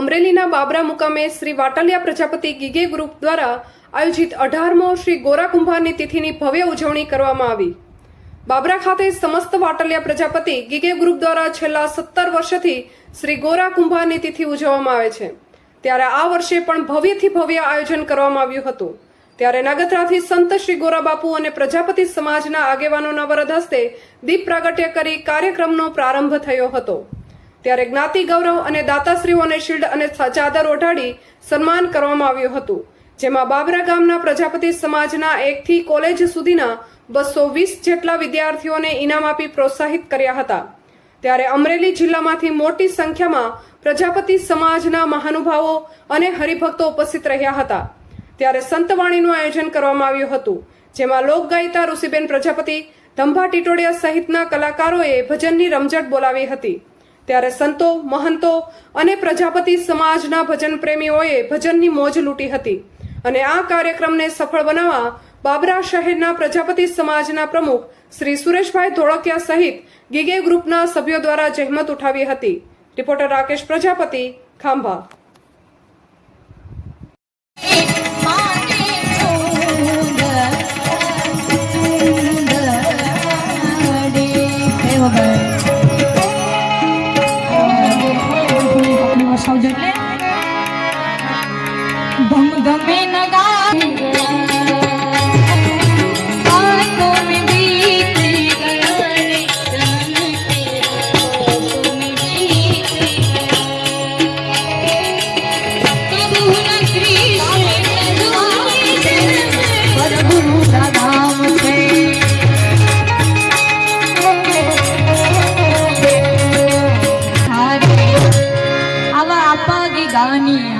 અમરેલીના બાબરા મુકામે શ્રી વાટલિયા પ્રજાપતિ ગીગે ગ્રુપ દ્વારા આયોજિત અઢારમો શ્રી ગોરા કુંભારની તિથિની ભવ્ય ઉજવણી કરવામાં આવી. બાબરા ખાતે સમસ્ત વાટલિયા પ્રજાપતિ ગીગે ગ્રુપ દ્વારા છેલ્લા સત્તર વર્ષથી શ્રી ગોરા કુંભારની તિથિ ઉજવવામાં આવે છે. ત્યારે આ વર્ષે પણ ભવ્યથી ભવ્ય આયોજન કરવામાં આવ્યું હતું. ત્યારે નાગત્રાથી સંત શ્રી ગોરાબાપુ અને પ્રજાપતિ સમાજના આગેવાનોના વરદ હસ્તે દીપ પ્રાગટ્ય કરી કાર્યક્રમનો પ્રારંભ થયો હતો. ત્યારે જ્ઞાતિ, ગૌરવ અને દાતાશ્રીઓને શિલ્ડ અને ચાદર ઓઢાડી સન્માન કરવામાં આવ્યું હતું, જેમાં બાબરા ગામના પ્રજાપતિ સમાજના એકથી કોલેજ સુધીના બસો વીસ જેટલા વિદ્યાર્થીઓને ઇનામ આપી પ્રોત્સાહિત કર્યા હતા. ત્યારે અમરેલી જિલ્લામાંથી મોટી સંખ્યામાં પ્રજાપતિ સમાજના મહાનુભાવો અને હરિભક્તો ઉપસ્થિત રહ્યા હતા. ત્યારે સંતવાણીનું આયોજન કરવામાં આવ્યું હતું, જેમાં લોકગાયિકા ઋષિબેન પ્રજાપતિ, ધંભા ટીટોડિયા સહિતના કલાકારોએ ભજનની રમઝટ બોલાવી હતી. ત્યારે સંતો, મહંતો અને પ્રજાપતિ સમાજના ભજન પ્રેમીઓએ ભજનની મોજ લૂંટી હતી. અને આ કાર્યક્રમને સફળ બનાવવા બાબરા શહેરના પ્રજાપતિ સમાજના પ્રમુખ શ્રી સુરેશભાઈ ધોળકિયા સહિત ગીગે ગ્રુપના સભ્યો દ્વારા જહેમત ઉઠાવી હતી. રિપોર્ટર રાકેશ પ્રજાપતિ, ખાંભા. ધમ ધમે નગા આવા